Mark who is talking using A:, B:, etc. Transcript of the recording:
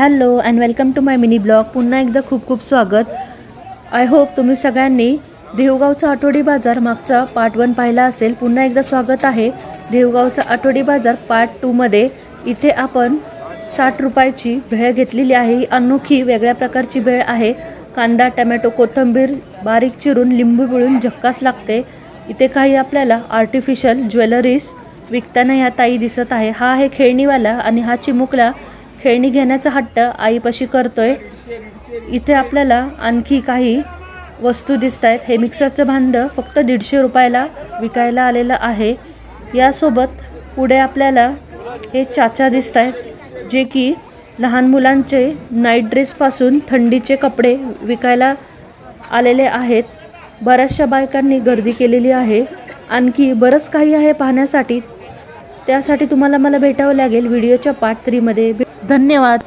A: Hello and welcome to my mini blog पुन्हा एकदा खूप खूप स्वागत. आय होप तुम्ही सगळ्यांनी देवगावचा आठवडी बाजार मागचा पार्ट वन पाहिला असेल. पुन्हा एकदा स्वागत आहे देवगावचा आठवडी बाजार पार्ट टूमध्ये इथे आपण साठ रुपयाची भेळ घेतलेली आहे. ही अनोखी वेगळ्या प्रकारची भेळ आहे. कांदा टमॅटो कोथिंबीर बारीक चिरून लिंबू पिळून झक्कास लागते. इथे काही आपल्याला आर्टिफिशियल ज्वेलरीज विकताना ह्या ताई दिसत आहे. हा आहे खेळणीवाला आणि हा चिमुकला खेळणी घेण्याचा हट्ट आईपाशी करतोय. इथे आपल्याला आणखी काही वस्तू दिसत आहेत हे मिक्सरचं भांडं फक्त दीडशे रुपयाला विकायला आलेलं आहे. यासोबत पुढे आपल्याला हे चाचा दिसत आहेत जे की लहान मुलांचे नाईट ड्रेसपासून थंडीचे कपडे विकायला आलेले आहेत. बऱ्याचशा बायकांनी गर्दी केलेली आहे. आणखी बरंच काही आहे पाहण्यासाठी. त्यासाठी तुम्हाला मला भेटावं लागेल. व्हिडिओच्या पार्ट थ्रीमध्ये धन्यवाद.